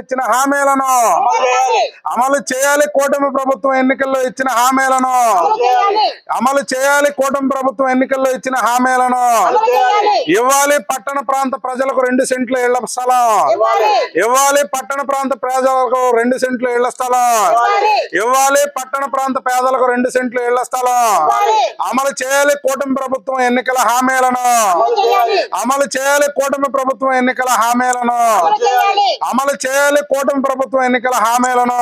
ఇచ్చిన హామీలను. అమలు చేయాలి కూటమి ప్రభుత్వం ఎన్నికల్లో ఇచ్చిన హామీలను. అమలు చేయాలి కూటమి ప్రభుత్వం ఎన్నికల్లో ఇచ్చిన హామీలను. ఇవ్వాలి పట్టణ ప్రాంత ప్రజలకు రెండు సెంట్ల ఇళ్ళ స్థలం. ఇవ్వాలి పట్టణ ప్రాంత ప్రజలకు రెండు సెంట్ల ఇళ్ళ స్థలం. ఇవ్వాలి పట్టణ ప్రాంత పేదలకు రెండు సెంట్ల ఇళ్ళ స్థలం. అమలు చేయాలి కూటమి ప్రభుత్వం ఎన్నికల హామీలను. అమలు చేయాలి కూటమి ప్రభుత్వం ఎన్నికల హామీలను. అమలు చేయాలి కూటమి ప్రభుత్వం ఎన్నికల హామీలను.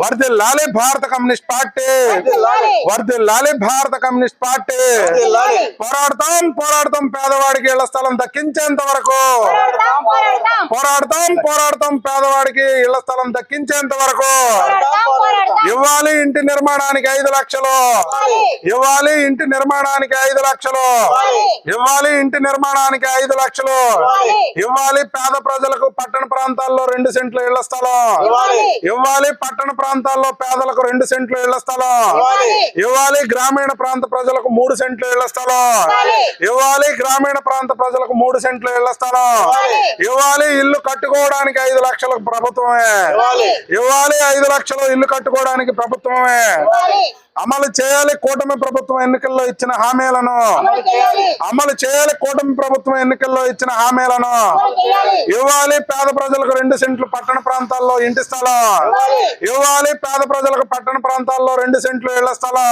వర్దిల్లాలి భారత కమ్యూనిస్ట్ పార్టీ. వర్దిల్లాలి. భారత కమ్యూనిస్ట్ పార్టీ. పోరాడతాం పోరాడతాం పేదవాడికి ఇళ్ళ స్థలం దక్కించేంత వరకు. పోరాడతాం పోరాడతాం. పేదవాడికి ఇళ్ళ స్థలం దక్కించేంత వరకు. ఇవ్వాలి ఇంటి నిర్మాణానికి ఐదు లక్షలు. ఇవ్వాలి. ఇంటి నిర్మాణానికి ఐదు లక్షలు. ఇవ్వాలి. ఇంటి నిర్మాణానికి ఐదు లక్షలు. ఇవ్వాలి పేద ప్రజలకు పట్టణ ప్రాంతాల్లో రెండు సెంట్ల ఇళ్ళ స్థలం. ఇవ్వాలి. పట్టణ ప్రాంతాల్లో పేదలకు రెండు సెంట్ల ఇళ్ళ స్థలం. ఇవ్వాలి. గ్రామీణ ప్రాంత ప్రజలకు మూడు సెంట్ల ఇళ్ళ స్థలం. ఇవ్వాలి. గ్రామీణ ప్రాంత ప్రజలకు మూడు సెంట్ల ఇళ్ళ స్థలం. ఇవ్వాలి. ఇల్లు కట్టుకోవడానికి ఐదు లక్షలకు ప్రభుత్వమే. ఇవ్వాలి. ఐదు లక్షలు ఇల్లు కట్టుకోవడానికి ప్రభుత్వమే. అమలు చేయాలి కూటమి ప్రభుత్వం ఎన్నికల్లో ఇచ్చిన హామీలను. అమలు చేయాలి. కూటమి ప్రభుత్వం ఎన్నికల్లో ఇచ్చిన హామీలను. ఇవ్వాలి పేద ప్రజలకు రెండు సెంట్లు పట్టణ ప్రాంతాల్లో ఇంటి స్థలం. ఇవ్వాలి. పేద ప్రజలకు పట్టణ ప్రాంతాల్లో రెండు సెంట్లు ఇళ్ళ స్థలం.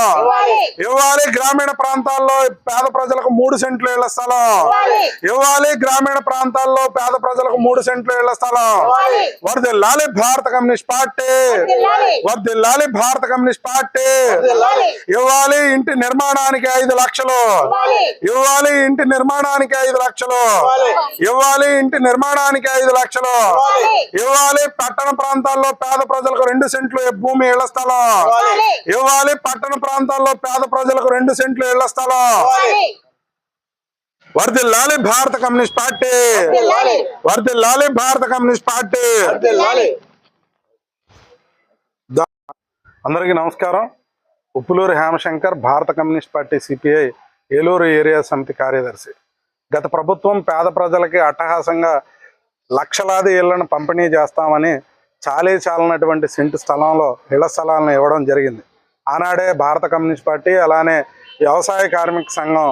ఇవ్వాలి. గ్రామీణ ప్రాంతాల్లో పేద ప్రజలకు మూడు సెంట్లు ఇళ్ళ స్థలం. ఇవ్వాలి. గ్రామీణ ప్రాంతాల్లో పేద ప్రజలకు మూడు సెంట్లు ఇళ్ళ స్థలం. వర్దిల్లాలి భారత కమ్యూనిస్ట్ పార్టీ. వర్దిల్లాలి. భారత కమ్యూనిస్ట్ పార్టీ. ఇవ్వాలి. ఇంటి నిర్మాణానికి ఐదు లక్షలు. ఇవ్వాలి. ఇంటి నిర్మాణానికి ఐదు లక్షలు. ఇవ్వాలి. ఇంటి నిర్మాణానికి ఐదు లక్షలు. ఇవ్వాలి. పట్టణ ప్రాంతాల్లో పేద ప్రజలకు రెండు సెంట్లు భూమి ఇళ్ళ స్థలం. ఇవ్వాలి. పట్టణ ప్రాంతాల్లో పేద ప్రజలకు రెండు సెంట్లు ఇళ్ళ స్థలం. వర్దిల్లాలి భారత కమ్యూనిస్ట్ పార్టీ. వర్దిల్లాలి. భారత కమ్యూనిస్ట్ పార్టీ. అందరికీ నమస్కారం. ఉప్పులూరు హేమశంకర్ భారత communist party CPI Eluru area సమితి కార్యదర్శి. గత ప్రభుత్వం పేద ప్రజలకి అట్టహాసంగా లక్షలాది ఇళ్ళను పంపిణీ చేస్తామని చాలీ చాలనటువంటి సెంటు స్థలంలో ఇళ్ళ స్థలాలను ఇవ్వడం జరిగింది. ఆనాడే భారత కమ్యూనిస్ట్ పార్టీ అలానే వ్యవసాయ కార్మిక సంఘం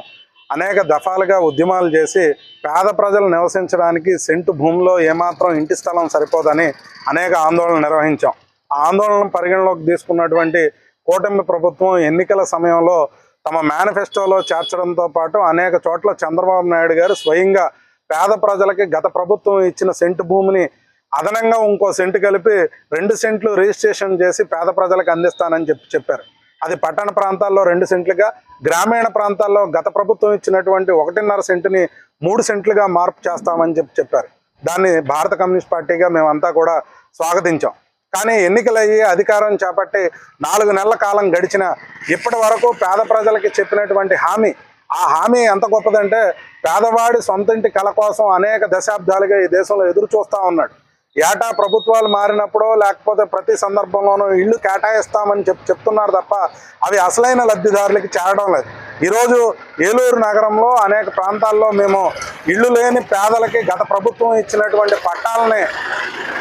అనేక దఫాలుగా ఉద్యమాలు చేసి పేద ప్రజలు నివసించడానికి సెంటు భూమిలో ఏమాత్రం ఇంటి స్థలం సరిపోదని అనేక ఆందోళనలు నిర్వహించాం. ఆ ఆందోళనను పరిగణలోకి తీసుకున్నటువంటి కూటమి ప్రభుత్వం ఎన్నికల సమయంలో తమ మేనిఫెస్టోలో చేర్చడంతో పాటు అనేక చోట్ల చంద్రబాబు నాయుడు గారు స్వయంగా పేద ప్రజలకి గత ప్రభుత్వం ఇచ్చిన సెంటు భూమిని అదనంగా ఇంకో సెంటు కలిపి రెండు సెంట్లు రిజిస్ట్రేషన్ చేసి పేద ప్రజలకు అందిస్తానని చెప్పి చెప్పారు. అది పట్టణ ప్రాంతాల్లో రెండు సెంట్లుగా గ్రామీణ ప్రాంతాల్లో గత ప్రభుత్వం ఇచ్చినటువంటి ఒకటిన్నర సెంటుని మూడు సెంట్లుగా మార్పు చేస్తామని చెప్పి చెప్పారు. దాన్ని భారత కమ్యూనిస్ట్ పార్టీగా మేమంతా కూడా స్వాగతించాం. కానీ ఎన్నికలయ్యి అధికారం చేపట్టి నాలుగు నెలల కాలం గడిచిన ఇప్పటి వరకు పేద ప్రజలకి చెప్పినటువంటి హామీ ఆ హామీ ఎంత గొప్పదంటే పేదవాడి సొంతింటి కళ కోసం అనేక దశాబ్దాలుగా ఈ దేశంలో ఎదురు చూస్తూ ఉన్నాడు. ఏటా ప్రభుత్వాలు మారినప్పుడో లేకపోతే ప్రతి సందర్భంలోనూ ఇల్లు కేటాయిస్తామని చెప్ చెప్తున్నారు తప్ప అవి అసలైన లబ్ధిదారులకి చేరడం లేదు. ఈరోజు ఏలూరు నగరంలో అనేక ప్రాంతాల్లో మేము ఇల్లు లేని పేదలకి గత ప్రభుత్వం ఇచ్చినటువంటి పట్టాలని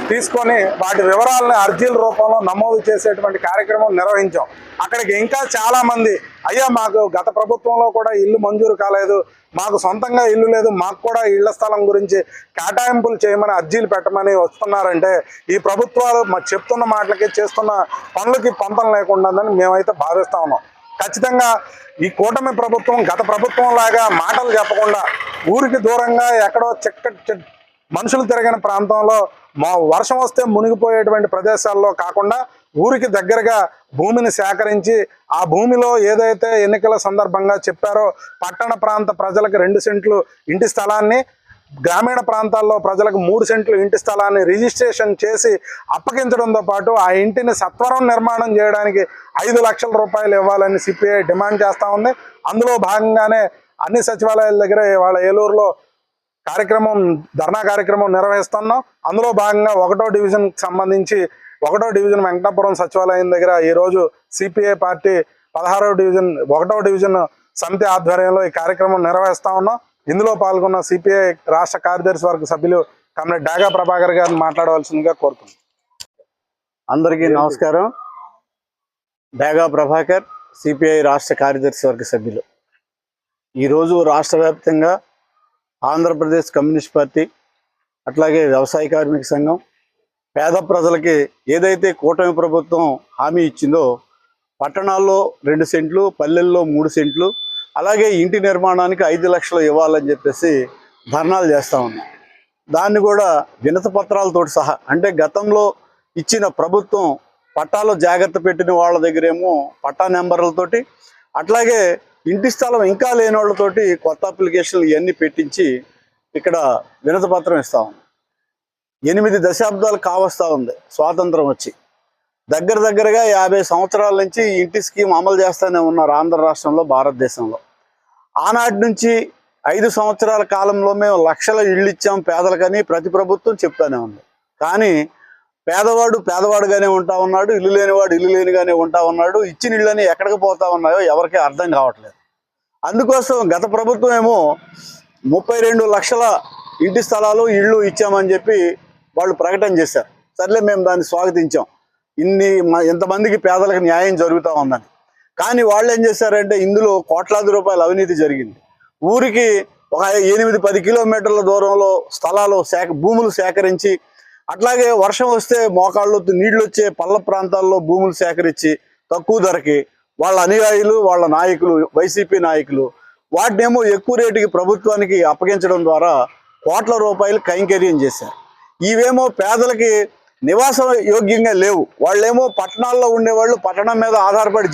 తీసుకొని వాటి వివరాలని అర్జీల రూపంలో నమోదు చేసేటువంటి కార్యక్రమం నిర్వహించాం. అక్కడికి ఇంకా చాలామంది అయ్యా మాకు గత ప్రభుత్వంలో కూడా ఇల్లు మంజూరు కాలేదు మాకు సొంతంగా ఇల్లు లేదు మాకు కూడా ఇళ్ళ స్థలం గురించి కేటాయింపులు చేయమని అర్జీలు పెట్టమని వస్తున్నారంటే ఈ ప్రభుత్వాలు చెప్తున్న మాటలకి చేస్తున్న పనులకి పొంతం లేకుండా మేమైతే భావిస్తా ఉన్నాం. ఖచ్చితంగా ఈ కూటమి ప్రభుత్వం గత ప్రభుత్వం లాగా మాటలు చెప్పకుండా ఊరికి దూరంగా ఎక్కడో చెక్క మనుషులు తిరగని ప్రాంతంలో మా వర్షం వస్తే మునిగిపోయేటువంటి ప్రదేశాల్లో కాకుండా ఊరికి దగ్గరగా భూమిని సేకరించి ఆ భూమిలో ఏదైతే ఎన్నికల సందర్భంగా చెప్పారో పట్టణ ప్రాంత ప్రజలకు రెండు సెంట్లు ఇంటి స్థలాన్ని గ్రామీణ ప్రాంతాల్లో ప్రజలకు మూడు సెంట్లు ఇంటి స్థలాన్ని రిజిస్ట్రేషన్ చేసి అప్పగించడంతో పాటు ఆ ఇంటిని సత్వరం నిర్మాణం చేయడానికి ఐదు లక్షల రూపాయలు ఇవ్వాలని సిపిఐ డిమాండ్ చేస్తూ ఉంది. అందులో భాగంగానే అన్ని సచివాలయాల దగ్గర వాళ్ళ ఏలూరులో కార్యక్రమం ధర్నా కార్యక్రమం నిర్వహిస్తున్నాం. అందులో భాగంగా ఒకటో డివిజన్కి సంబంధించి ఒకటో డివిజన్ వెంకటాపురం సచివాలయం దగ్గర ఈరోజు సిపిఐ పార్టీ పదహారవ డివిజన్ ఒకటో డివిజన్ సమితి ఆధ్వర్యంలో ఈ కార్యక్రమం నిర్వహిస్తా ఉన్నాం. ఇందులో పాల్గొన్న సిపిఐ రాష్ట్ర కార్యదర్శి వర్గ సభ్యులు కమ్రేడ్ డాగా ప్రభాకర్ గారిని మాట్లాడవలసిందిగా కోరుతున్నాను అందరికీ నమస్కారం. డాగా ప్రభాకర్ సిపిఐ రాష్ట్ర కార్యదర్శి వర్గ సభ్యులు. ఈరోజు రాష్ట్ర వ్యాప్తంగా ఆంధ్రప్రదేశ్ కమ్యూనిస్ట్ పార్టీ అట్లాగే వ్యవసాయ కార్మిక సంఘం పేద ప్రజలకి ఏదైతే కూటమి ప్రభుత్వం హామీ ఇచ్చిందో పట్టణాల్లో రెండు సెంట్లు పల్లెల్లో మూడు సెంట్లు అలాగే ఇంటి నిర్మాణానికి ఐదు లక్షలు ఇవ్వాలని చెప్పేసి ధర్నాలు చేస్తూ ఉన్నాం. దాన్ని కూడా వినత పత్రాలతోటి సహా అంటే గతంలో ఇచ్చిన ప్రభుత్వం పట్టాలో జాగ్రత్త పెట్టిన వాళ్ళ దగ్గరేమో పట్టా నెంబర్లతోటి అట్లాగే ఇంటి స్థలం ఇంకా లేని వాళ్ళతోటి కొత్త అప్లికేషన్లు ఇవన్నీ పెట్టించి ఇక్కడ వినతపత్రం ఇస్తా ఉంది ఎనిమిది దశాబ్దాలు కావస్తా ఉంది స్వాతంత్రం వచ్చి. దగ్గర దగ్గరగా యాభై సంవత్సరాల నుంచి ఇంటి స్కీమ్ అమలు చేస్తూనే ఉన్నారు ఆంధ్ర రాష్ట్రంలో భారతదేశంలో. ఆనాటి నుంచి ఐదు సంవత్సరాల కాలంలో మేము లక్షల ఇళ్ళు ఇచ్చాం పేదలకని ప్రతి ప్రభుత్వం చెప్తానే ఉంది. కానీ పేదవాడు పేదవాడుగానే ఉంటా ఉన్నాడు ఇల్లు లేనివాడు ఇల్లు లేనిగానే ఉంటా ఉన్నాడు ఇచ్చిన ఇళ్ళని ఎక్కడికి పోతా ఉన్నాయో ఎవరికీ అర్థం కావట్లేదు. అందుకోసం గత ప్రభుత్వం ఏమో ముప్పై రెండు లక్షల ఇంటి స్థలాలు ఇళ్ళు ఇచ్చామని చెప్పి వాళ్ళు ప్రకటన చేశారు. సర్లే మేము దాన్ని స్వాగతించాం. ఇన్ని మ- ఎంతమందికి పేదలకు న్యాయం జరుగుతూ ఉందని. కానీ వాళ్ళు ఏం చేశారంటే ఇందులో కోట్లాది రూపాయల అవినీతి జరిగింది. ఊరికి ఒక ఎనిమిది పది కిలోమీటర్ల దూరంలో స్థలాలు సేక భూములు సేకరించి అట్లాగే వర్షం వస్తే మోకాళ్ళు నీళ్ళు వచ్చే పల్ల ప్రాంతాల్లో భూములు సేకరించి తక్కువ ధరకి వాళ్ళ అనుయాయులు వాళ్ళ నాయకులు వైసీపీ నాయకులు వాటినేమో ఎక్కువ రేటుకి ప్రభుత్వానికి అప్పగించడం ద్వారా కోట్ల రూపాయలు కైంకర్యం చేశారు. ఇవేమో పేదలకి నివాస యోగ్యంగా లేవు. వాళ్ళేమో పట్టణాల్లో ఉండేవాళ్ళు పట్టణం మీద ఆధారపడి